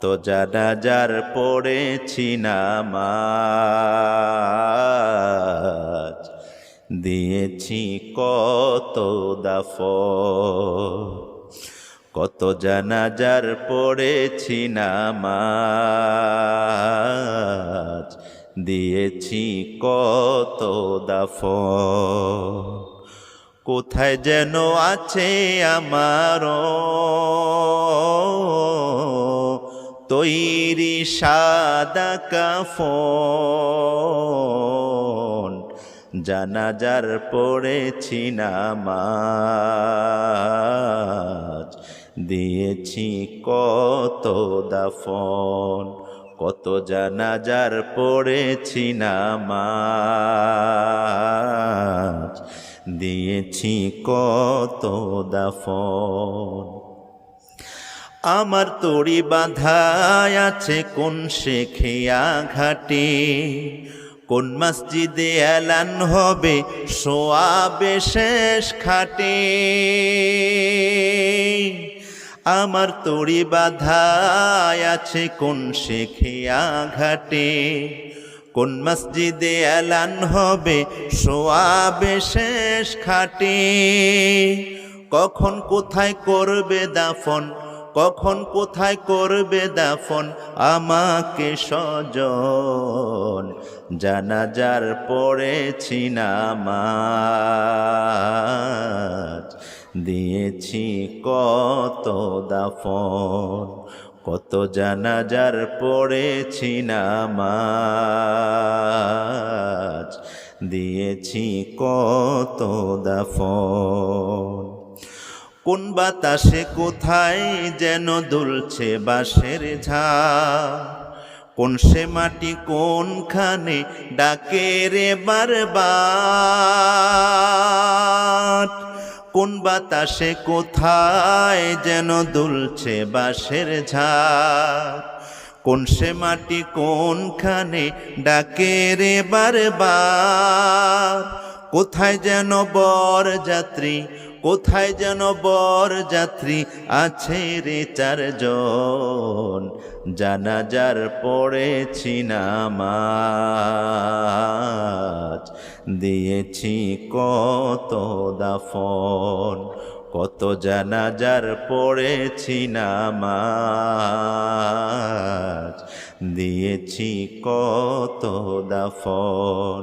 তো জানাজার পড়েছি নামাজ। দিয়েছি কত দাফ কত জানাজার পড়েছি নামাজ। দিয়েছি কত দাফ কোথায় যেন আছে আমারও। তৈরি সাদা কাফন, জানাজার পড়েছি নামাজ, দিয়েছি কত দাফন, কত জানাজার পড়েছি নামাজ, দিয়েছি কত দাফন। আমার তড়ি বাঁধায় আছে কোন শেখিয়া ঘাটে? কোন মসজিদে এলান হবে সোয়াবে শেষ খাটে? আমার তড়ি বাঁধায় আছে কোন শেখিয়া ঘাটে? কোন মসজিদে এলান হবে সোয়াবে শেষ খাটে? কখন কোথায় করবে দাফন কখন কোথায় করবে দাফন? আমাকে সজন জানাজার পড়েছি নামাজ। দিয়েছি কত দাফন, কত জানাজার পড়েছি না নামাজ। দিয়েছি কত দাফন। কোন বাতাসে কোথায় যেন দুলছে বাঁশের ঝা? কোন সে মাটি কোনখানে ডাকে রে বারবার? কোন বাতাসে কোথায় যেন দুলছে বাঁশের ঝা? কোন সে মাটি কোনখানে ডাকে রে বারবার? কোথায় যেন বর যাত্রী কোথায় যেন বর যাত্রী আছে রে চারজন। জানাজার পড়েছি নামাজ, দিয়েছি কত দাফন, কত জানাজার পড়েছি নামাজ, দিয়েছি কত দাফন